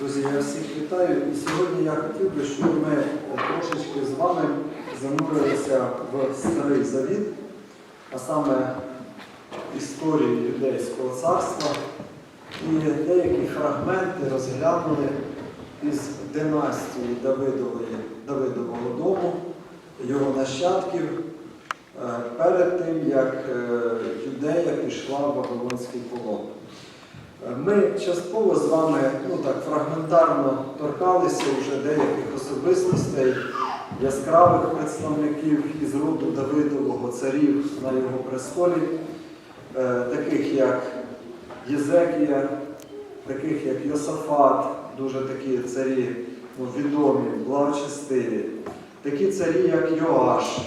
Друзі, я всіх вітаю. І сьогодні я хотів би, щоб ми е, трошечки з вами занурилися в Старий Завіт, а саме історію Юдейського царства і деякі фрагменти розглянули із династії Давидової, Давидового дому, його нащадків е, перед тим, як е, Юдея пішла в Вавилонський полон. Ми частково з вами ну так, фрагментарно торкалися вже деяких особистостей, яскравих представників із роду Давидового царів на його престолі, е, таких як Єзекія, таких як Йосафат, дуже такі царі ну, відомі, благочестиві, такі царі, як Йоаш,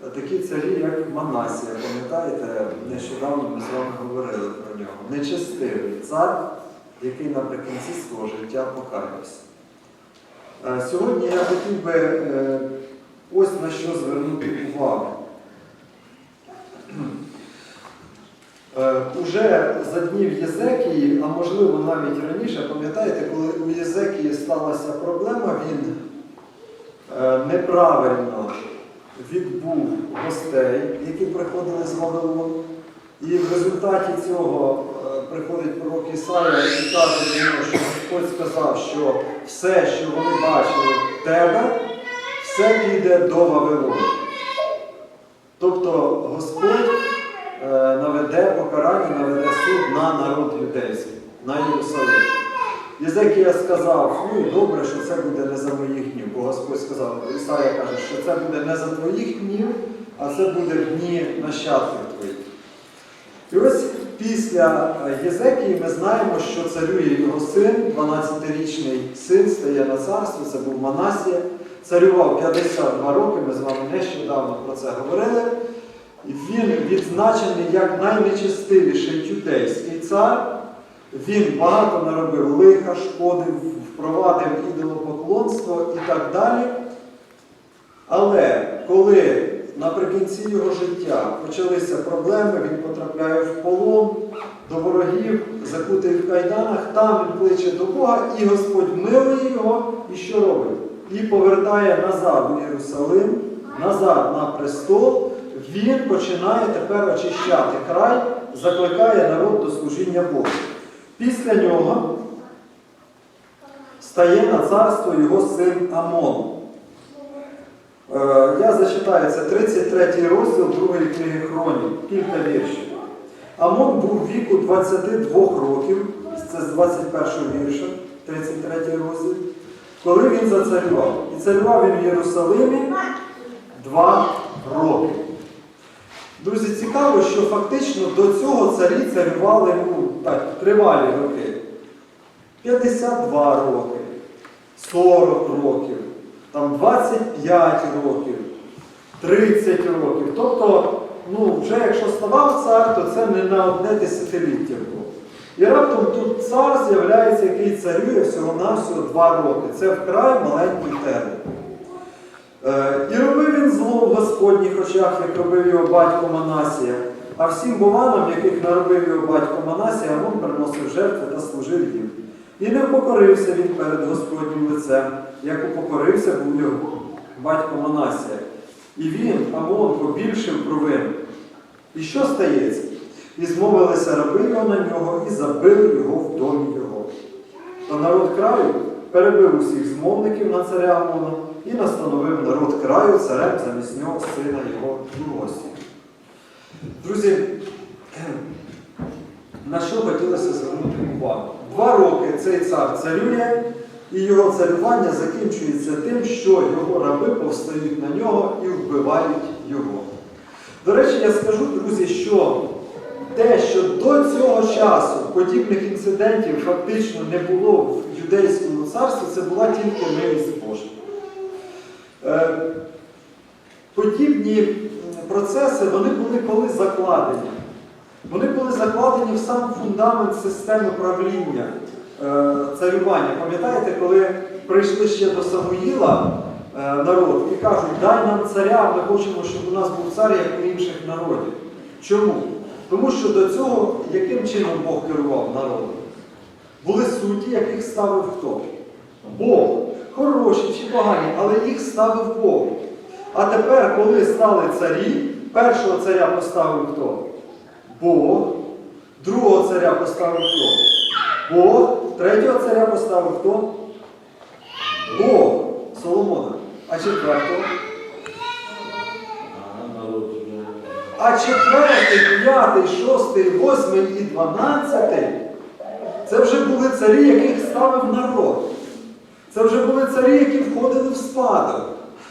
Такі царі, як Манасія, пам'ятаєте, нещодавно ми з вами говорили про нього. Нечестивий цар, який наприкінці свого життя покаявся. Е, Сьогодні я хотів би е, ось на що звернути увагу. Е, Уже за днів Єзекії, а можливо навіть раніше, пам'ятаєте, коли у Єзекії сталася проблема, він неправильно відбув гостей, які приходили з Вавилону. І в результаті цього е, приходить пророк Ісая і каже до що Господь сказав, що все, що вони бачили в тебе, все піде до Вавилону. Тобто Господь е, наведе покарання, наведе суд на народ юдейський, на Єрусалим. Єзекія сказав, ну добре, що це буде не за моїх днів, бо Господь сказав, Ісая каже, що це буде не за твоїх днів, а це буде в дні нащадків твоїх. І ось після е, Єзекії ми знаємо, що царює його син, 12-річний син стає на царство, це був Манасія, царював 52 роки, ми з вами нещодавно про це говорили. І він відзначений як найнечестивіший юдейський цар. Він багато наробив лиха, шкодив, впровадив ідолопоклонство і так далі. Але коли наприкінці його життя почалися проблеми, він потрапляє в полон до ворогів, закутий в кайданах, там він кличе до Бога, і Господь милує його і що робить? І повертає назад у Єрусалим, назад на престол. Він починає тепер очищати край, закликає народ до служіння Богу. Після нього стає на царство його син Амон. Е, Я зачитаю це 33 розділ другої книги Хронів, кілька віршів. Амон був віку 22 років, це з 21 вірша, 33 розділ, коли він зацарював. І царював він в Єрусалимі два роки. Друзі, цікаво, що фактично до цього царі царювали ну, так, тривалі роки. 52 роки, 40 років, там 25 років, 30 років. Тобто, ну, вже якщо ставав цар, то це не на одне десятиліття було. І раптом тут цар з'являється, який царює всього-навсього 2 роки. Це вкрай маленький термін. Е, І робив він зло в Господніх очах, як робив його батько Манасія. А всім бованам, яких наробив його батько Манасія, Амон приносив жертви та служив їм. І не покорився він перед Господнім лицем, як упокорився був його батько Манасія. І він, Амон, побільшив провину. І що стається? І змовилися раби його на нього, і забили його в домі його. Та народ краю перебив усіх змовників на царя Амона і настановив народ краю царем замість нього сина його Югосі. Друзі, на що хотілося звернути увагу? Два роки цей цар царює, і його царювання закінчується тим, що його раби повстають на нього і вбивають його. До речі, я скажу, друзі, що те, що до цього часу подібних інцидентів фактично не було в юдейському царстві, це була тільки милість Божа. Е, Подібні процеси вони були коли закладені. Вони були закладені в сам фундамент системи правління е, царювання. Пам'ятаєте, коли прийшли ще до Самуїла е, народ і кажуть, дай нам царя, ми хочемо, щоб у нас був цар, як у інших народів. Чому? Тому що до цього яким чином Бог керував народом? Були судді, яких ставив хто? Бог. Хороші чи погані, але їх ставив Бог. А тепер, коли стали царі, першого царя поставив хто? Бог. Другого царя поставив хто? Бог. Третього царя поставив хто? Бог. Соломона. А четвертого? А четвертий, п'ятий, шостий, восьмий і дванадцятий це вже були царі, яких ставив народ. Це вже були царі, які входили в спадок.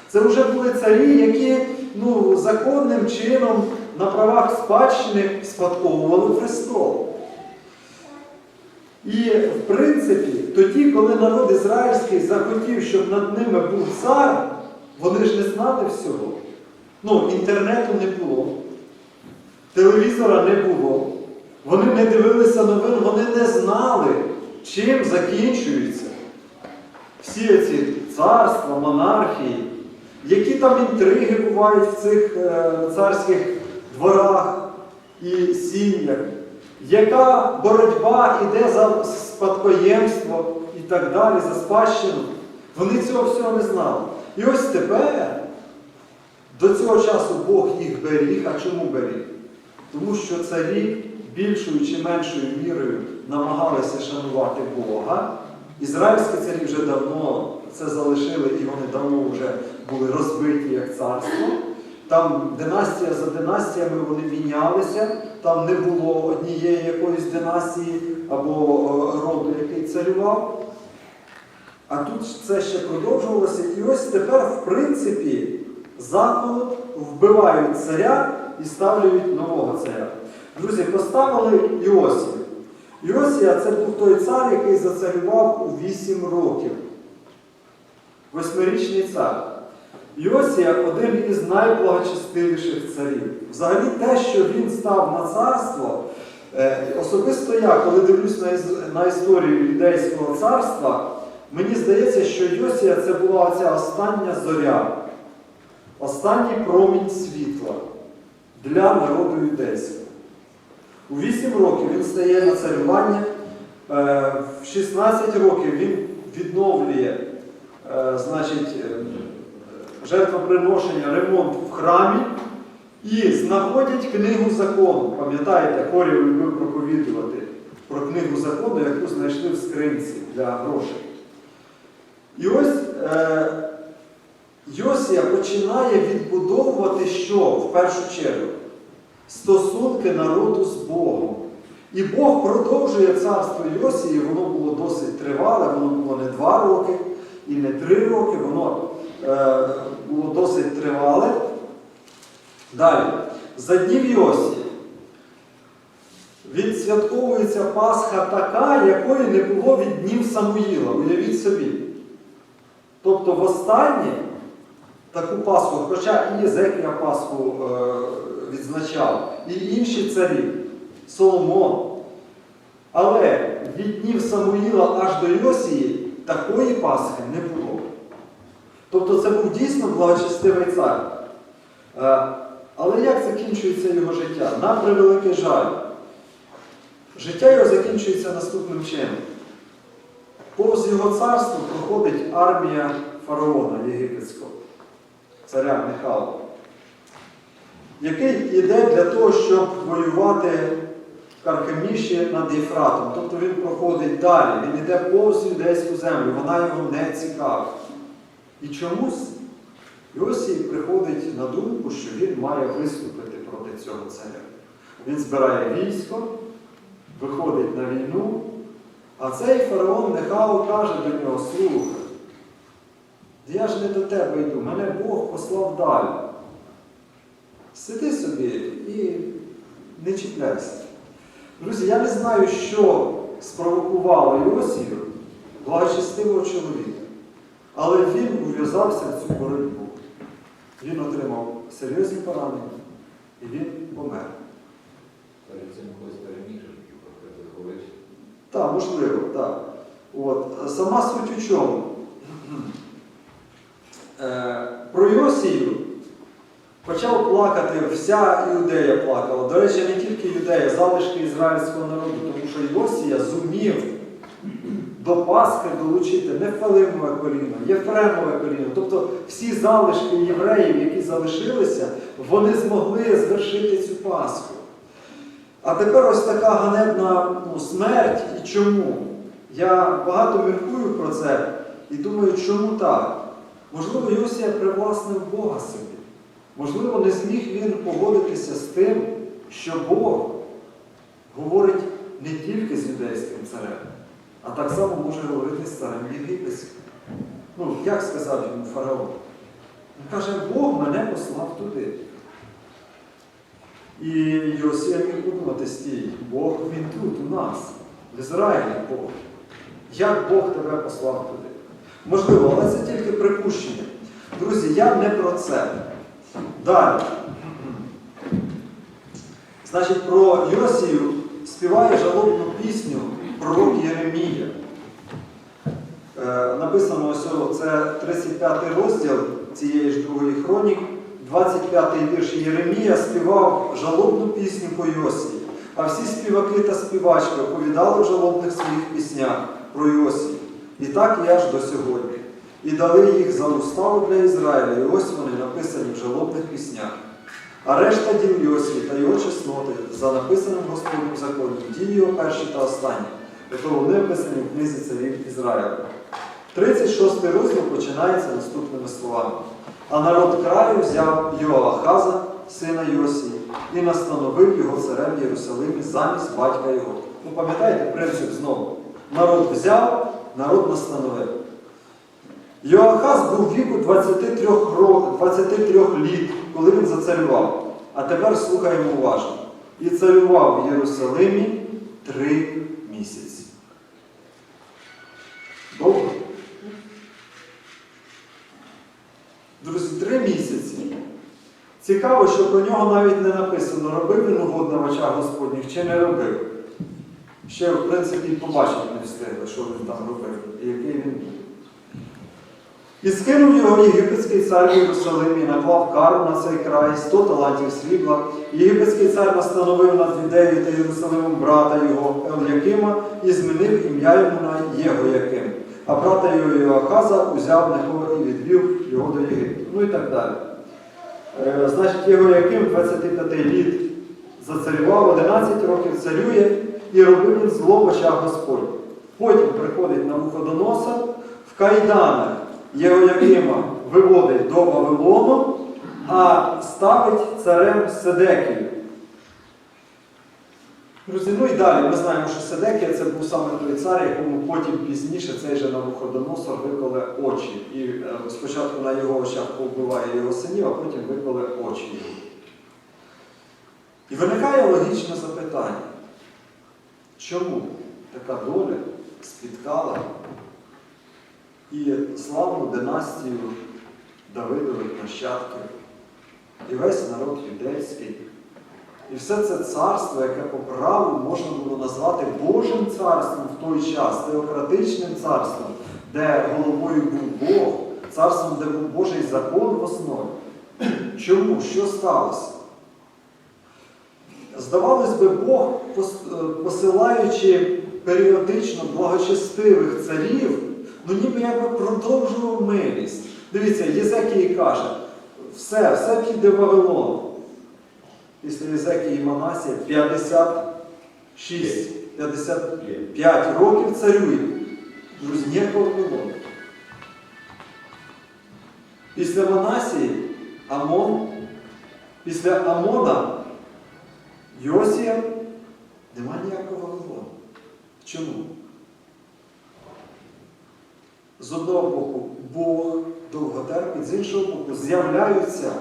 Це вже були царі, які ну, законним чином на правах спадщини спадковували престол. І в принципі, тоді, коли народ ізраїльський захотів, щоб над ними був цар, вони ж не знали всього. Ну, інтернету не було, телевізора не було. Вони не дивилися новин, вони не знали, чим закінчуються всі ці царства, монархії, які там інтриги бувають в цих е, царських дворах і сім'ях, яка боротьба йде за спадкоємство і так далі, за спадщину. Вони цього всього не знали. І ось тепер до цього часу Бог їх беріг. А чому беріг? Тому що царі більшою чи меншою мірою намагалися шанувати Бога. Ізраїльські царі вже давно це залишили і вони давно вже були розбиті як царство. Там династія за династіями вони мінялися, там не було однієї якоїсь династії або е, роду, який царював. А тут це ще продовжувалося. І ось тепер, в принципі, заколот вбивають царя і ставлюють нового царя. Друзі, поставили Іосію. Іосія це був той цар, який зацарював у 8 років. Восьмирічний цар. Іосія один із найблагочестивіших царів. Взагалі те, що він став на царство, е, особисто я, коли дивлюсь на історію юдейського царства, мені здається, що Йосія це була оця остання зоря, останній промінь світла для народу юдейського. У 8 років він стає на царювання, е, в 16 років він відновлює е, значить, е, жертвоприношення, ремонт в храмі і знаходять книгу закону. Пам'ятаєте, Хорі любив проповідувати про книгу закону, яку знайшли в скринці для грошей. І ось Йосія починає відбудовувати що в першу чергу? Стосунки народу з Богом. І Бог продовжує царство Йосії, воно було досить тривале, воно було не два роки і не три роки, воно е, було досить тривале. Далі, за днів Йосії відсвятковується Пасха така, якої не було від днів Самуїла. Уявіть собі. Тобто востаннє таку Пасху, хоча і Єзекія Пасху е, відзначав, і інші царі, Соломон. Але від днів Самуїла аж до Йосії такої Пасхи не було. Тобто це був дійсно благочестивий цар. Е, Але як закінчується його життя? На превеликий жаль. Життя його закінчується наступним чином. Повз його царство проходить армія фараона єгипетського, царя Михайла, який йде для того, щоб воювати в Каркеміші над Єфратом. Тобто він проходить далі, він йде повз юдейську землю, вона його не цікавить. І чомусь Йосій приходить на думку, що він має виступити проти цього царя. Він збирає військо, виходить на війну, а цей фараон Нехао каже до нього, слухай, я ж не до тебе йду, мене Бог послав далі. Сиди собі і не чіпляйся. Друзі, я не знаю, що спровокувало Йосію, благочестивого чоловіка. Але він ув'язався в цю боротьбу. Він отримав серйозні поранення і він помер. Перед цим хтось переміг. Так, можливо, так. От. Сама суть у чому? Е, Про Йосію почав плакати, вся Іудея плакала. До речі, не тільки Юдея, залишки ізраїльського народу, тому що Йосія зумів до Пасхи долучити Нефалимове коліно, Єфремове коліно, тобто всі залишки євреїв, які залишилися, вони змогли звершити цю Пасху. А тепер ось така ганебна ну, смерть. І чому? Я багато міркую про це і думаю, чому так? Можливо, Йосія привласнив Бога собі. Можливо, не зміг він погодитися з тим, що Бог говорить не тільки з юдейським царем, а так само може говорити з царем єгипетським. Ну, як сказав йому фараон? Він каже, Бог мене послав туди. І Йосія міг подумати, стій, Бог він тут, у нас, в Ізраїлі Бог. Як Бог тебе послав туди? Можливо, але це тільки припущення. Друзі, я не про це. Далі. Значить, про Йосію співає жалобну пісню пророк Єремія. Е, написано ось це 35 розділ цієї ж другої хронік, 25 вірш Єремія співав жалобну пісню по Йосії. А всі співаки та співачки оповідали в жалобних своїх піснях про Йосію. І так і аж до сьогодні. І дали їх за уставу для Ізраїля, і ось вони написані в жалобних піснях. А решта діл Йосії та його чесноти за написаним Господнім законом, дії його перші та останні, ото вони описані в книзі царів Ізраїля. 36 розділ починається наступними словами. А народ краю взяв Йоахаза, сина Йосії, і настановив його царем в Єрусалимі замість батька його. Ну, пам'ятаєте принцип знову? Народ взяв, народ настановив. Йоахаз був віку 23, ро- 23 літ, коли він зацарював. А тепер слухаємо уважно. І царював в Єрусалимі три місяці. Довго? Друзі, три місяці. Цікаво, що про нього навіть не написано, робив він угодно в очах Господніх чи не робив. Ще, в принципі, і побачити не встигли, що він там робив і який він був. І скинув його єгипетський цар в Єрусалимі, наклав кару на цей край 100 талантів срібла. Єгипетський цар настановив над Юдеєю та Єрусалимом брата його Ел'якима і змінив ім'я йому на Єгояким. А брата його Йоахаза узяв него і відвів його до Єгипту. Ну і так далі. Е, значить, Єгояким 25 літ зацарював, 11 років царює і робив він зло в очах Господь. Потім приходить на вуходоноса в кайданах. Єгоякима виводить до Вавилону, а ставить царем Седекію. Друзі, ну і далі ми знаємо, що Седекія це був саме той цар, якому потім пізніше цей же Навуходоносор виколе очі. І е, спочатку на його очах повбиває його синів, а потім виколе очі. І виникає логічне запитання. Чому така доля спіткала і славну династію Давидових нащадків, і весь народ юдейський, і все це царство, яке по праву можна було назвати Божим царством в той час, теократичним царством, де головою був Бог, царством, де був Божий закон в основі. Чому? Що сталося? Здавалось би, Бог, е, посилаючи періодично благочестивих царів, ну ніби якби продовжував милість. Дивіться, Єзекій каже, все, все піде в Вавилон. Після Єзекії і Манасія 56, 55 років царює. Друзі, ніякого Вавилону. Після Манасії Амон, після Амона Йосія нема ніякого Вавилону. Чому? З одного боку, Бог довго терпить, з іншого боку, з'являються,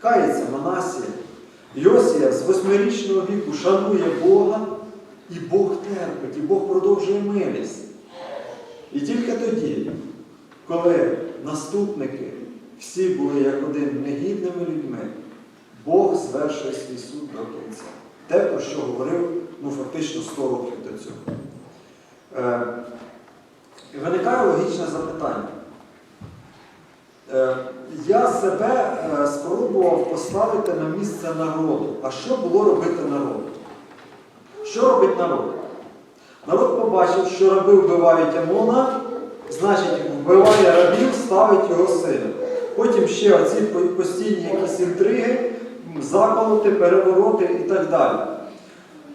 кається Манасія. Йосія з восьмирічного віку шанує Бога, і Бог терпить, і Бог продовжує милість. І тільки тоді, коли наступники всі були як один негідними людьми, Бог звершує свій суд до кінця. Те, про що говорив ну, фактично 100 років до цього. Е, виникає логічне запитання. Е, я себе е, спробував поставити на місце народу. А що було робити народу? Що робить народ? Народ побачив, що раби вбивають Амона, значить, вбиває рабів, ставить його сина. Потім ще оці постійні якісь інтриги, заколоти, перевороти і так далі.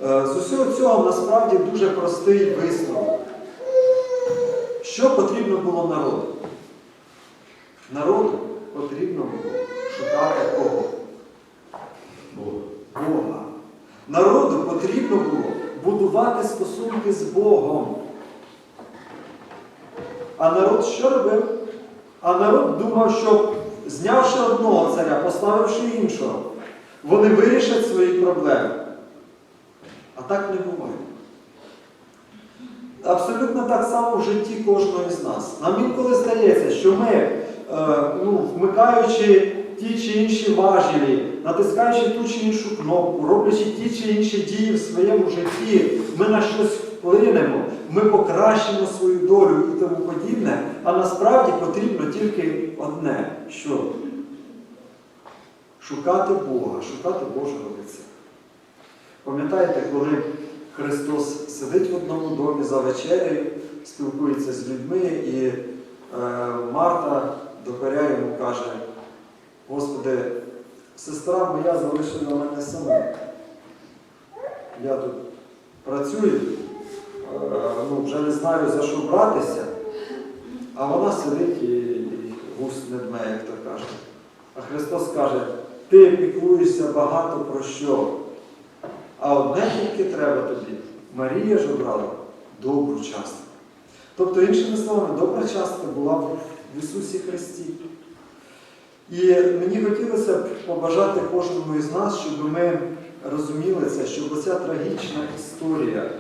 Е, З усього цього насправді дуже простий висновок. Що потрібно було народу? Народу потрібно було шукати кого? Бога. Народу потрібно було будувати стосунки з Богом. А народ що робив? А народ думав, що знявши одного царя, поставивши іншого, вони вирішать свої проблеми. А так не буває. Абсолютно так само в житті кожного з нас. Нам інколи здається, що ми, е, ну, вмикаючи ті чи інші важелі, натискаючи ту чи іншу кнопку, роблячи ті чи інші дії в своєму житті, ми на щось вплинемо, ми покращимо свою долю і тому подібне, а насправді потрібно тільки одне, що шукати Бога, шукати Божого лиця. Пам'ятаєте, коли Христос сидить в одному домі за вечерею, спілкується з людьми, і е, Марта докоряє йому каже, Господи, сестра моя залишила мене саму. Я тут працюю, е, ну, вже не знаю за що братися, а вона сидить і, і гусь не дме, як то каже. А Христос каже, ти піклуєшся багато про що. А одне тільки треба тобі. Марія ж обрала добру частку. Тобто, іншими словами, добра частка була в Ісусі Христі. І мені хотілося б побажати кожному із нас, щоб ми розуміли це, щоб оця трагічна історія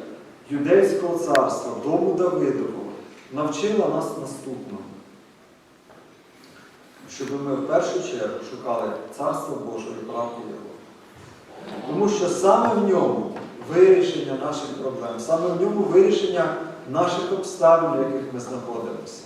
юдейського царства, дому Давидового, навчила нас наступному. Щоб ми в першу чергу шукали Царство Боже і правду Його. Тому що саме в ньому вирішення наших проблем, саме в ньому вирішення наших обставин, в яких ми знаходимося.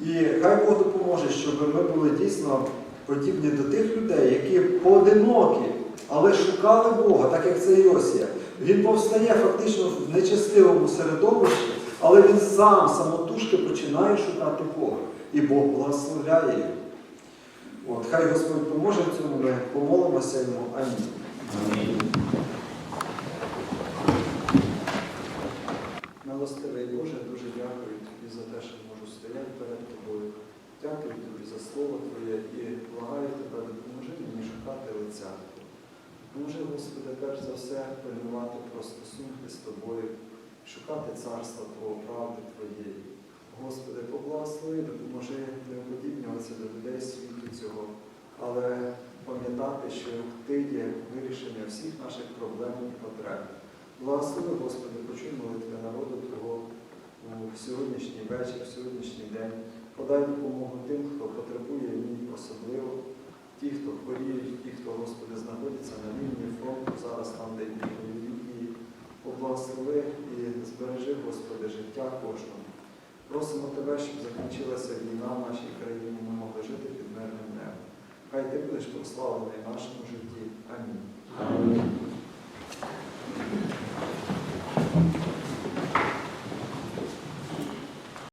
І хай Бог допоможе, щоб ми були дійсно подібні до тих людей, які поодинокі, але шукали Бога, так як це Йосія. Він повстає фактично в нечестивому середовищі, але він сам самотужки починає шукати Бога. І Бог благословляє його. От, хай Господь поможе в цьому, ми помолимося йому. Амінь. Амінь. Милостивий Боже, дуже дякую тобі за те, що можу стояти перед тобою. Дякую тобі за слово Твоє і благаю тебе, допоможи мені шукати лиця. Твого. Господи, перш за все пильнувати про стосунки з тобою, шукати царства Твого, правди Твоєї. Господи, поблагослови, допоможи не уподібнюватися до людей світу цього, але пам'ятати, що Ти є вирішення всіх наших проблем і потреб. Благослови, Господи, почуй молитви народу Твого у сьогоднішній вечір, в сьогоднішній день. Подай допомогу тим, хто потребує в особливо, ті, хто хворіють, ті, хто, Господи, знаходиться на лінії фронту, зараз там, де бойові. Поблагослови і збережи, Господи, життя кожного. Просимо Тебе, щоб закінчилася війна в нашій країні, ми могли жити під мирним небом. Хай Ти будеш прославлений в нашому житті. Амінь. Амінь.